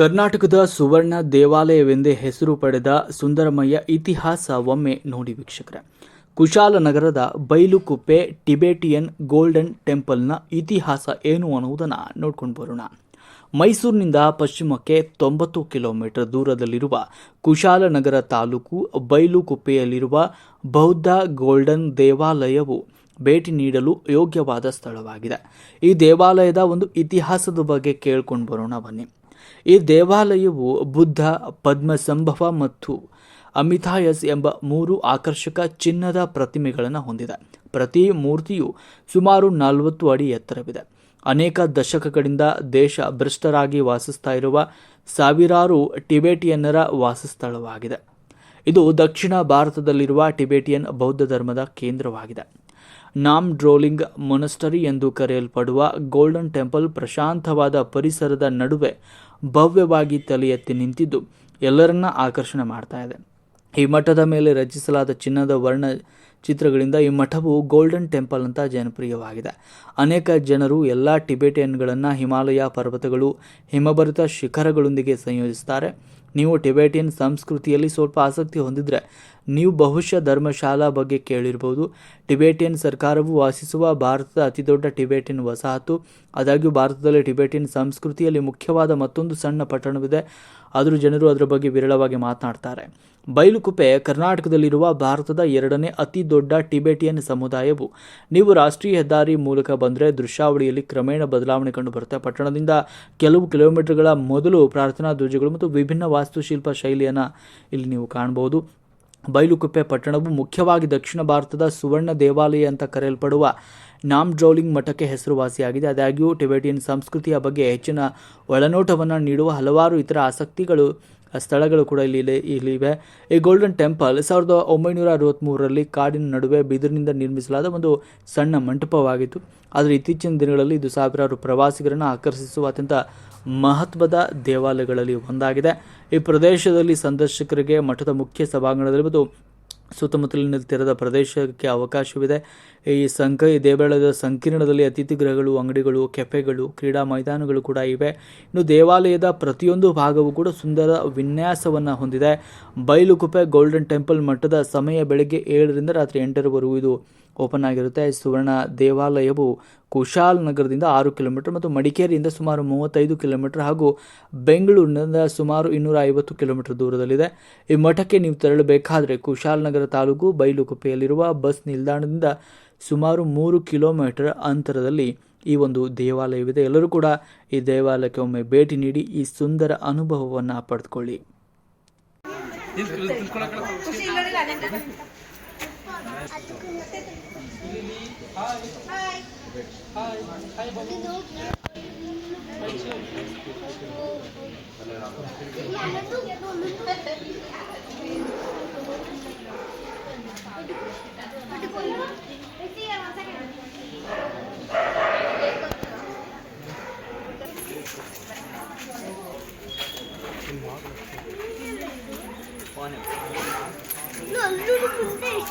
ಕರ್ನಾಟಕದ ಸುವರ್ಣ ದೇವಾಲಯವೆಂದೇ ಹೆಸರು ಪಡೆದ ಸುಂದರಮಯ್ಯ ಇತಿಹಾಸ ಒಮ್ಮೆ ನೋಡಿ ವೀಕ್ಷಕರೇ. ಕುಶಾಲನಗರದ ಬೈಲುಕುಪ್ಪೆ ಟಿಬೆಟಿಯನ್ ಗೋಲ್ಡನ್ ಟೆಂಪಲ್ನ ಇತಿಹಾಸ ಏನು ಅನ್ನುವುದನ್ನು ನೋಡ್ಕೊಂಡು ಬರೋಣ. ಮೈಸೂರಿನಿಂದ ಪಶ್ಚಿಮಕ್ಕೆ ತೊಂಬತ್ತು ಕಿಲೋಮೀಟರ್ ದೂರದಲ್ಲಿರುವ ಕುಶಾಲನಗರ ತಾಲೂಕು ಬೈಲುಕುಪ್ಪೆಯಲ್ಲಿರುವ ಬೌದ್ಧ ಗೋಲ್ಡನ್ ದೇವಾಲಯವು ಭೇಟಿ ನೀಡಲು ಯೋಗ್ಯವಾದ ಸ್ಥಳವಾಗಿದೆ. ಈ ದೇವಾಲಯದ ಒಂದು ಇತಿಹಾಸದ ಬಗ್ಗೆ ಕೇಳ್ಕೊಂಡು ಬರೋಣ ಬನ್ನಿ. ಈ ದೇವಾಲಯವು ಬುದ್ಧ, ಪದ್ಮಸಂಭವ ಮತ್ತು ಅಮಿಥಾಯಸ್ ಎಂಬ ಮೂರು ಆಕರ್ಷಕ ಚಿನ್ನದ ಪ್ರತಿಮೆಗಳನ್ನು ಹೊಂದಿದೆ. ಪ್ರತಿ ಮೂರ್ತಿಯು ಸುಮಾರು ನಲವತ್ತು ಅಡಿ ಎತ್ತರವಿದೆ. ಅನೇಕ ದಶಕಗಳಿಂದ ದೇಶ ಭ್ರಷ್ಟರಾಗಿ ವಾಸಿಸ್ತಾ ಇರುವ ಸಾವಿರಾರು ಟಿಬೆಟಿಯನ್ನರ ವಾಸಸ್ಥಳವಾಗಿದೆ. ಇದು ದಕ್ಷಿಣ ಭಾರತದಲ್ಲಿರುವ ಟಿಬೇಟಿಯನ್ ಬೌದ್ಧ ಧರ್ಮದ ಕೇಂದ್ರವಾಗಿದೆ. ನಾಮ್ ಡ್ರೋಲಿಂಗ್ ಮೊನಸ್ಟರಿ ಎಂದು ಕರೆಯಲ್ಪಡುವ ಗೋಲ್ಡನ್ ಟೆಂಪಲ್ ಪ್ರಶಾಂತವಾದ ಪರಿಸರದ ನಡುವೆ ಭವ್ಯವಾಗಿ ತಲೆ ಎತ್ತಿ ನಿಂತಿದ್ದು ಎಲ್ಲರನ್ನ ಆಕರ್ಷಣೆ ಮಾಡ್ತಾ ಇದೆ. ಈ ಮಠದ ಮೇಲೆ ರಚಿಸಲಾದ ಚಿನ್ನದ ವರ್ಣ ಚಿತ್ರಗಳಿಂದ ಈ ಮಠವು ಗೋಲ್ಡನ್ ಟೆಂಪಲ್ ಅಂತ ಜನಪ್ರಿಯವಾಗಿದೆ. ಅನೇಕ ಜನರು ಎಲ್ಲ ಟಿಬೆಟಿಯನ್ಗಳನ್ನು ಹಿಮಾಲಯ ಪರ್ವತಗಳು, ಹಿಮಭರಿತ ಶಿಖರಗಳೊಂದಿಗೆ ಸಂಯೋಜಿಸುತ್ತಾರೆ ನೀವು ಟಿಬೆಟಿಯನ್ ಸಂಸ್ಕೃತಿಯಲ್ಲಿ ಸ್ವಲ್ಪ ಆಸಕ್ತಿ ಹೊಂದಿದ್ರೆ ನೀವು ಬಹುಶಃ ಧರ್ಮಶಾಲಾ ಬಗ್ಗೆ ಕೇಳಿರ್ಬೋದು. ಟಿಬೆಟಿಯನ್ ಸರ್ಕಾರವು ವಾಸಿಸುವ ಭಾರತದ ಅತಿದೊಡ್ಡ ಟಿಬೆಟಿಯನ್ ವಸಾಹತು. ಆದಾಗ್ಯೂ ಭಾರತದಲ್ಲಿ ಟಿಬೆಟಿಯನ್ ಸಂಸ್ಕೃತಿಯಲ್ಲಿ ಮುಖ್ಯವಾದ ಮತ್ತೊಂದು ಸಣ್ಣ ಪಟ್ಟಣವಿದೆ. ಆದರೂ ಜನರು ಅದರ ಬಗ್ಗೆ ವಿರಳವಾಗಿ ಮಾತನಾಡ್ತಾರೆ. ಬೈಲುಕುಪ್ಪೆ ಕರ್ನಾಟಕದಲ್ಲಿರುವ ಭಾರತದ ಎರಡನೇ ಅತಿ ದೊಡ್ಡ ಟಿಬೆಟಿಯನ್ ಸಮುದಾಯವು. ನೀವು ರಾಷ್ಟ್ರೀಯ ಹೆದ್ದಾರಿ ಮೂಲಕ ಬಂದರೆ ದೃಶ್ಯಾವಳಿಯಲ್ಲಿ ಕ್ರಮೇಣ ಬದಲಾವಣೆ ಕಂಡು ಬರುತ್ತೆ ಪಟ್ಟಣದಿಂದ ಕೆಲವು ಕಿಲೋಮೀಟರ್ಗಳ ಮೊದಲು ಪ್ರಾರ್ಥನಾ ಧ್ವಜಗಳು ಮತ್ತು ವಿಭಿನ್ನ ವಾಸ್ತುಶಿಲ್ಪ ಶೈಲಿಯನ್ನು ಇಲ್ಲಿ ನೀವು ಕಾಣಬಹುದು. ಬೈಲುಕುಪ್ಪೆ ಪಟ್ಟಣವು ಮುಖ್ಯವಾಗಿ ದಕ್ಷಿಣ ಭಾರತದ ಸುವರ್ಣ ದೇವಾಲಯ ಅಂತ ಕರೆಯಲ್ಪಡುವ ನಾಮ್ಡ್ರೌಲಿಂಗ್ ಮಠಕ್ಕೆ ಹೆಸರುವಾಸಿಯಾಗಿದೆ. ಆದಾಗ್ಯೂ, ಟಿಬೆಟಿಯನ್ ಸಂಸ್ಕೃತಿಯ ಬಗ್ಗೆ ಹೆಚ್ಚಿನ ಒಳನೋಟವನ್ನು ನೀಡುವ ಹಲವಾರು ಇತರ ಆಸಕ್ತಿಗಳು, ಸ್ಥಳಗಳು ಕೂಡ ಇಲ್ಲಿ ಇಲ್ಲಿವೆ ಈ ಗೋಲ್ಡನ್ ಟೆಂಪಲ್ ಸಾವಿರದ ಒಂಬೈನೂರ ಅರವತ್ತ್ಮೂರರಲ್ಲಿ ಕಾಡಿನ ನಡುವೆ ಬಿದಿರಿನಿಂದ ನಿರ್ಮಿಸಲಾದ ಒಂದು ಸಣ್ಣ ಮಂಟಪವಾಗಿತ್ತು. ಆದರೆ ಇತ್ತೀಚಿನ ದಿನಗಳಲ್ಲಿ ಇದು ಸಾವಿರಾರು ಪ್ರವಾಸಿಗರನ್ನು ಆಕರ್ಷಿಸುವ ಅತ್ಯಂತ ಮಹತ್ವದ ದೇವಾಲಯಗಳಲ್ಲಿ ಒಂದಾಗಿದೆ. ಈ ಪ್ರದೇಶದಲ್ಲಿ ಸಂದರ್ಶಕರಿಗೆ ಮಠದ ಮುಖ್ಯ ಸಭಾಂಗಣದಲ್ಲಿ ಮತ್ತು ಸುತ್ತಮುತ್ತಲಿನ ತೆರೆದ ಪ್ರದೇಶಕ್ಕೆ ಅವಕಾಶವಿದೆ. ಈ ಸಂಕ, ಈ ದೇವಾಲಯದ ಸಂಕೀರ್ಣದಲ್ಲಿ ಅತಿಥಿ ಗೃಹಗಳು, ಅಂಗಡಿಗಳು, ಕೆಫೆಗಳು, ಕ್ರೀಡಾ ಮೈದಾನಗಳು ಕೂಡ ಇವೆ. ಇನ್ನು ದೇವಾಲಯದ ಪ್ರತಿಯೊಂದು ಭಾಗವೂ ಕೂಡ ಸುಂದರ ವಿನ್ಯಾಸವನ್ನು ಹೊಂದಿದೆ. ಬೈಲುಕುಪೆ ಗೋಲ್ಡನ್ ಟೆಂಪಲ್ ಮಠದ ಸಮಯ ಬೆಳಗ್ಗೆ ಏಳರಿಂದ ರಾತ್ರಿ ಎಂಟರವರೆಗೂ ಇದು ಓಪನ್ ಆಗಿರುತ್ತೆ. ಸುವರ್ಣ ದೇವಾಲಯವು ಕುಶಾಲ್ ನಗರದಿಂದ ಆರು ಕಿಲೋಮೀಟರ್ ಮತ್ತು ಮಡಿಕೇರಿಯಿಂದ ಸುಮಾರು ಮೂವತ್ತೈದು ಕಿಲೋಮೀಟರ್ ಹಾಗೂ ಬೆಂಗಳೂರಿನಿಂದ ಸುಮಾರು ಇನ್ನೂರ ಐವತ್ತು ಕಿಲೋಮೀಟರ್ ದೂರದಲ್ಲಿದೆ. ಈ ಮಠಕ್ಕೆ ನೀವು ತೆರಳಬೇಕಾದರೆ ಕುಶಾಲ್ ನಗರ ತಾಲೂಕು ಬೈಲುಕುಪ್ಪೆಯಲ್ಲಿರುವ ಬಸ್ ನಿಲ್ದಾಣದಿಂದ ಸುಮಾರು ಮೂರು ಕಿಲೋಮೀಟರ್ ಅಂತರದಲ್ಲಿ ಈ ಒಂದು ದೇವಾಲಯವಿದೆ. ಎಲ್ಲರೂ ಕೂಡ ಈ ದೇವಾಲಯಕ್ಕೆ ಒಮ್ಮೆ ಭೇಟಿ ನೀಡಿ ಈ ಸುಂದರ ಅನುಭವವನ್ನು ಪಡೆದುಕೊಳ್ಳಿ. Hi. Hi, Babu. No, look at this.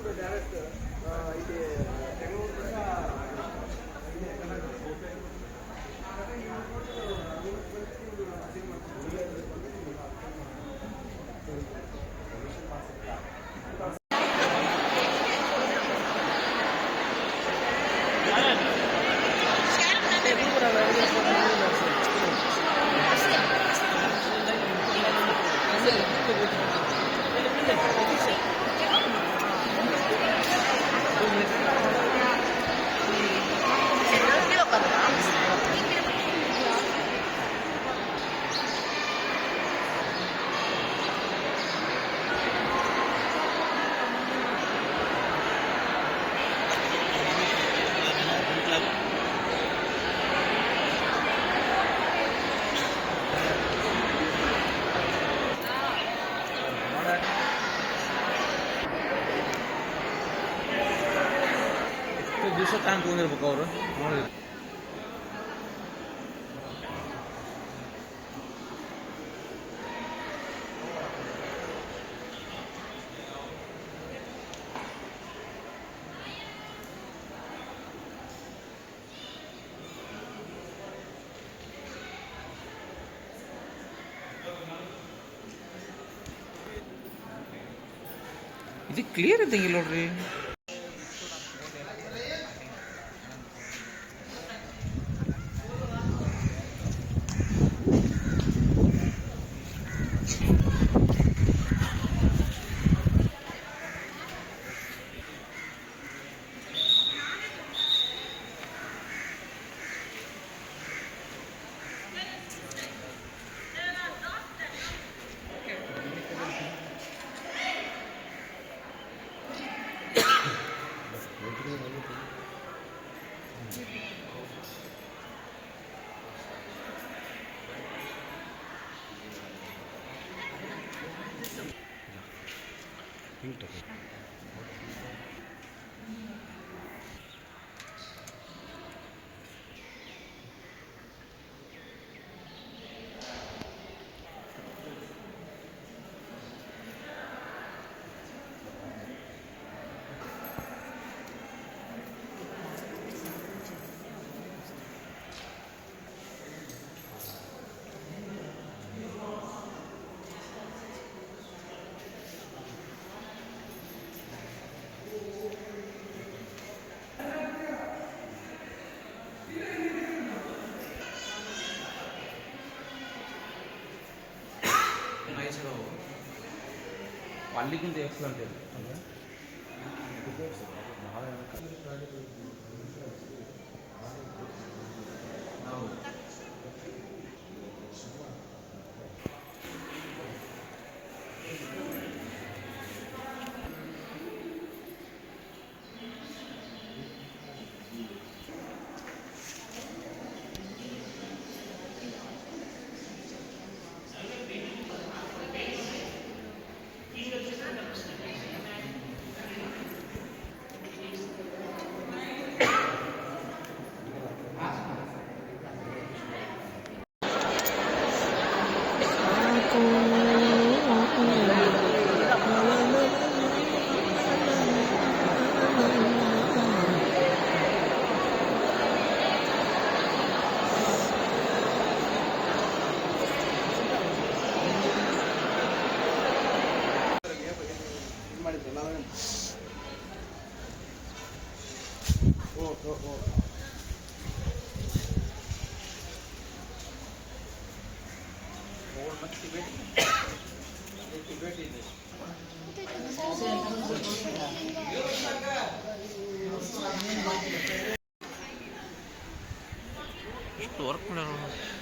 Bengaluru direct ಇಲ್ಲಿ ಬೆಂಗಳೂರು 딴 돈으로 볼까 그럼? ഇത് ക്ലിയർ എന്തെങ്കിലും ഉള്ളൂ మళ్ళీ కింద ఎక్సలెంట్ Что, аркулер у нас?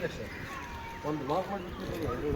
ಮಾಡ್ಯಾರ ಒಂದು ಮಾರ್ಕ್ ಮಾಡಿಬಿಟ್ಟು ಎರಡು